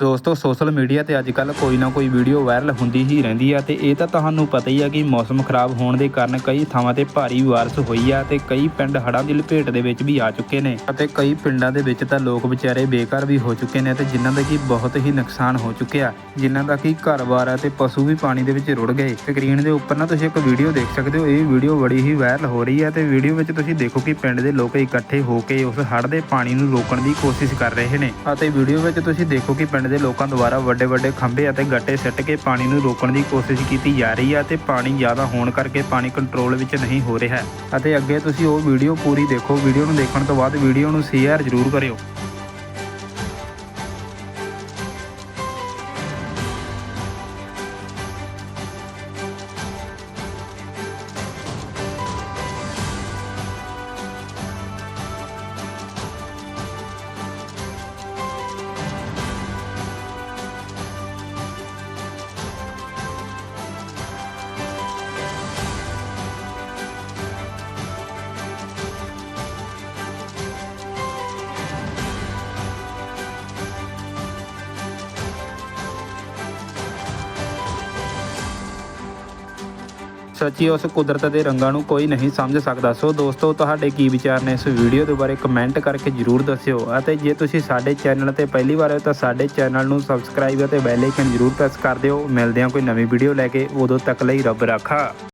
ਦੋਸਤੋ social media ਤੇ ਅੱਜ ਕੱਲ ਕੋਈ ਨਾ ਕੋਈ ਵੀਡੀਓ ਵਾਇਰਲ ਹੁੰਦੀ ਹੀ ਰਹਿੰਦੀ ਆ ਤੇ ਇਹ ਤਾਂ ਤੁਹਾਨੂੰ ਪਤਾ ਹੀ ਆ ਕਿ ਮੌਸਮ ਖਰਾਬ ਹੋਣ ਦੇ ਕਾਰਨ ਕਈ ਥਾਵਾਂ ਤੇ ਭਾਰੀ ਬਾਰਿਸ਼ ਹੋਈ ਆ ਤੇ ਕਈ ਪਿੰਡ ਹੜ੍ਹਾਂ ਦੀ ਲਪੇਟ ਦੇ ਵਿੱਚ ਵੀ ਆ ਚੁੱਕੇ ਨੇ। ਅਤੇ ਕਈ ਪਿੰਡਾਂ ਦੇ ਵਿੱਚ ਤਾਂ ਲੋਕ ਵਿਚਾਰੇ ਬੇਕਾਰ ਵੀ ਹੋ ਚੁੱਕੇ ਨੇ ਤੇ ਜਿਨ੍ਹਾਂ ਦਾ ਕਿ ਬਹੁਤ ਹੀ ਨੁਕਸਾਨ ਹੋ ਚੁੱਕਿਆ। ਜਿਨ੍ਹਾਂ ਦਾ ਕਿ ਘਰ-ਬਾਰ ਆ ਤੇ ਪਸ਼ੂ ਵੀ ਪਾਣੀ ਦੇ ਵਿੱਚ ਰੁੜ ਗਏ। ਸਕਰੀਨ ਦੇ ਉੱਪਰ ਨਾ ਤੁਸੀਂ ਇੱਕ ਵੀਡੀਓ ਦੇਖ ਸਕਦੇ ਹੋ, ਇਹ ਵੀਡੀਓ ਬੜੀ ਹੀ ਵਾਇਰਲ ਹੋ ਰਹੀ ਹੈ ਤੇ ਵੀਡੀਓ ਵਿੱਚ ਤੁਸੀਂ ਦੇਖੋ ਕਿ ਪਿੰਡ ਦੇ ਲੋਕ ਇਕੱਠੇ ਹੋ ਕੇ ਉਸ ਹੜ੍ਹ ਦੇ ਪਾਣੀ ਨੂੰ ਰੋਕਣ ਦੀ ਕੋਸ਼ਿਸ਼ ਕਰ ਰਹੇ ਨੇ। ਅਤੇ ਵੀਡੀਓ ਵਿੱਚ ਤੁਸੀਂ ਦੇਖੋ ਕਿ ਪਿੰਡ ਦੇ ਲੋਕਾਂ ਦੁਆਰਾ ਵੱਡੇ ਵੱਡੇ ਖੰਭੇ ਅਤੇ ਗੱਟੇ ਸਿੱਟ ਕੇ ਪਾਣੀ ਨੂੰ ਰੋਕਣ ਦੀ ਕੋਸ਼ਿਸ਼ ਕੀਤੀ ਜਾ ਰਹੀ ਹੈ ਅਤੇ ਪਾਣੀ ਜ਼ਿਆਦਾ ਹੋਣ ਕਰਕੇ ਪਾਣੀ ਕੰਟਰੋਲ ਵਿੱਚ ਨਹੀਂ ਹੋ ਰਿਹਾ ਅਤੇ ਅੱਗੇ ਤੁਸੀਂ ਉਹ ਵੀਡੀਓ ਪੂਰੀ ਦੇਖੋ। ਵੀਡੀਓ ਨੂੰ ਦੇਖਣ ਤੋਂ ਬਾਅਦ ਵੀਡੀਓ ਨੂੰ ਸ਼ੇਅਰ ਜ਼ਰੂਰ ਕਰਿਓ। ਸੱਚੀ ਉਸ ਕੁਦਰਤ ਦੇ ਰੰਗਾਂ ਨੂੰ ਕੋਈ ਨਹੀਂ ਸਮਝ ਸਕਦਾ। ਸੋ ਦੋਸਤੋ, ਤੁਹਾਡੇ ਕੀ ਵਿਚਾਰ ਨੇ? ਇਸ ਵੀਡੀਓ ਦੇ ਬਾਰੇ ਕਮੈਂਟ ਕਰਕੇ ਜਰੂਰ ਦੱਸਿਓ। ਅਤੇ ਜੇ ਤੁਸੀਂ ਸਾਡੇ ਚੈਨਲ ਤੇ ਪਹਿਲੀ ਵਾਰ ਹੋ, ਤਾਂ ਸਾਡੇ ਚੈਨਲ ਨੂੰ ਸਬਸਕ੍ਰਾਈਬ ਅਤੇ ਬੈਲ ਆਈਕਨ ਜਰੂਰ ਪ੍ਰੈਸ ਕਰ ਦਿਓ। ਮਿਲਦੇ ਹਾਂ ਕੋਈ ਨਵੀਂ ਵੀਡੀਓ ਲੈ ਕੇ। ਉਦੋਂ ਤੱਕ ਲਈ ਰੱਬ ਰਾਖਾ।